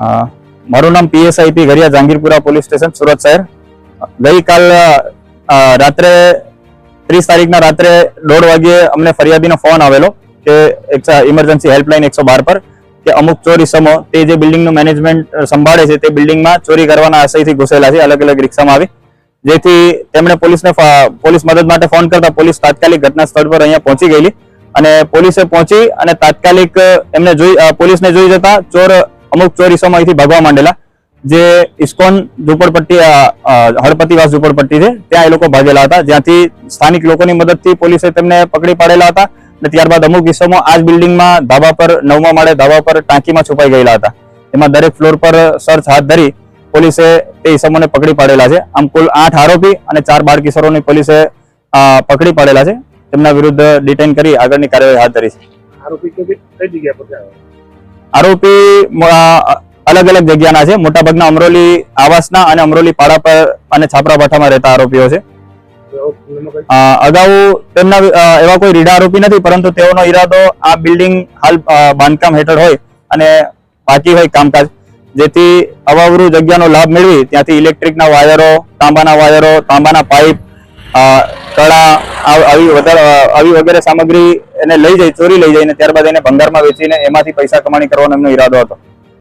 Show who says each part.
Speaker 1: અ, મારું નામ PSI P Garia Jangirpura police station Surat શહેર. ગઈકાલ રાત્રે ત્રીસ તારીખના રાત્રે દોઢ વાગ્યે અમને ફરિયાદીનો ફોન આવેલો કે ઇમરજન્સી હેલ્પલાઇન એકસો બાર પર કે અમુક ચોરી સમો તે જે બિલ્ડિંગનું મેનેજમેન્ટ સંભાળે છે તે બિલ્ડિંગમાં ચોરી કરવાના આશયથી ઘૂસેલા છે અલગ અલગ રિક્ષામાં આવી. જેથી તેમણે પોલીસને પોલીસ મદદ માટે ફોન કરતા પોલીસ તાત્કાલિક ઘટના સ્થળ પર અહીંયા પહોંચી ગયેલી. અને પોલીસે પહોંચી અને તાત્કાલિક એમને જોઈ પોલીસને જોઈ જતા ચોર, અમુક ચોર સમો અહીંથી ભાગવા માંડેલા. જે ઇસ્કોન ઝુંપડપટ્ટી હળપતિવાસ ઝુંપડપટ્ટી છે, ત્યાં એ લોકો ભાગેલા હતા. જ્યાંથી સ્થાનિક લોકોની મદદથી પોલીસે તેમને પકડી પાડેલા હતા અને ત્યારબાદ અમુક કિસ્સામાં આ જ બિલ્ડિંગમાં ધાબા પર, નવમા માળે ધાબા પર ટાંકીમાં છુપાઈ ગયેલા હતા. એમાં દરેક ફ્લોર પર સર્ચ હાથ ધરી પોલીસે તે ઇસમોને પકડી પાડેલા છે. આમ કુલ આઠ આરોપી અને ચાર બાળ કિશોરોની પોલીસે પકડી પાડેલા છે. તેમના વિરુદ્ધ ડિટેન કરી આગળની કાર્યવાહી હાથ ધરી છે.
Speaker 2: આરોપી
Speaker 1: અલગ અલગ જગ્યાના છે. મોટાભાગના અમરોલી આવાસના અને અમરોલી પાડા પર અને છાપરા ભાઠામાં રહેતા આરોપીઓ છે. અગાઉ તેમના એવા કોઈ રીડા આરોપી નથી પરંતુ તેઓનો ઈરાદો આ બિલ્ડિંગ હાલ બાંધકામ હેઠળ હોય અને બાકી હોય કામકાજ જેથી અવાવરું જગ્યાનો લાભ મેળવી ત્યાંથી ઇલેક્ટ્રિકના વાયરો તાંબાના વાયરો તાંબાના પાઇપ કળા આવી વધારે, આવી વગેરે સામગ્રી એને લઈ જઈ ચોરી લઈ જઈને ત્યારબાદ એને ભંગારમાં વેચીને એમાંથી પૈસા કમાણી કરવાનો એમનો ઈરાદો હતો.